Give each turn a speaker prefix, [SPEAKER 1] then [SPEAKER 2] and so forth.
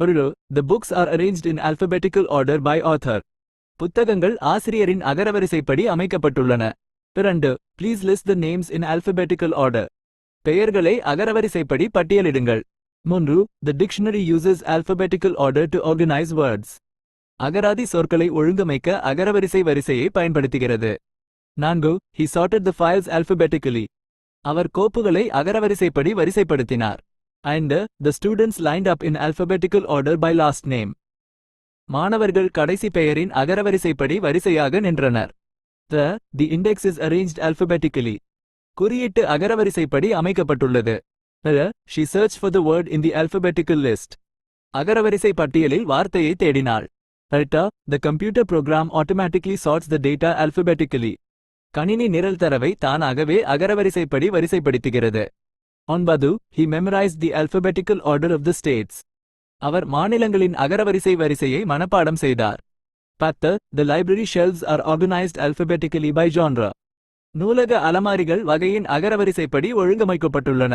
[SPEAKER 1] பொருளோ the books are arranged in alphabetical order by author புத்தகங்கள் ஆசிரியரின் அகரவரிசைப்படி அமைக்கப்பட்டுள்ளன friend please list the names in alphabetical order பெயர்களை அகரவரிசைப்படி பட்டியலிடுங்கள் மூன்று the dictionary uses alphabetical order to organise words அகராதி சொற்களை ஒழுங்கமைக்க அகரவரிசை வரிசையை பயன்படுத்துகிறது நான்கு he sorted the files alphabetically அவர் கோப்புகளை அகரவரிசைப்படி வரிசைப்படுத்தினார் ஐந்து The students lined up in alphabetical order by last name. மாணவர்கள் கடைசி பெயரின் அகரவரிசைப்படி வரிசையாக நின்றனர். The The index is arranged alphabetically. குறியீட்டு அகரவரிசைப்படி அமைக்கப்பட்டுள்ளது. The She searched for the word in the alphabetical list. அகரவரிசை பட்டியலில் வார்த்தையை தேடினாள். Theta The computer program automatically sorts the data alphabetically. கணினி நிரல் தரவை தானாகவே அகரவரிசைப்படி வரிசைப்படுத்துகிறது. On Badu, he memorized the alphabetical order of the states. அவர் மாநிலங்களின் அகரவரிசை வரிசையை மனப்பாடம் செய்தார் பத்து the library shelves are organised alphabetically by genre நூலக அலமாரிகள் வகையின் அகரவரிசைப்படி ஒழுங்கமைக்கப்பட்டுள்ளன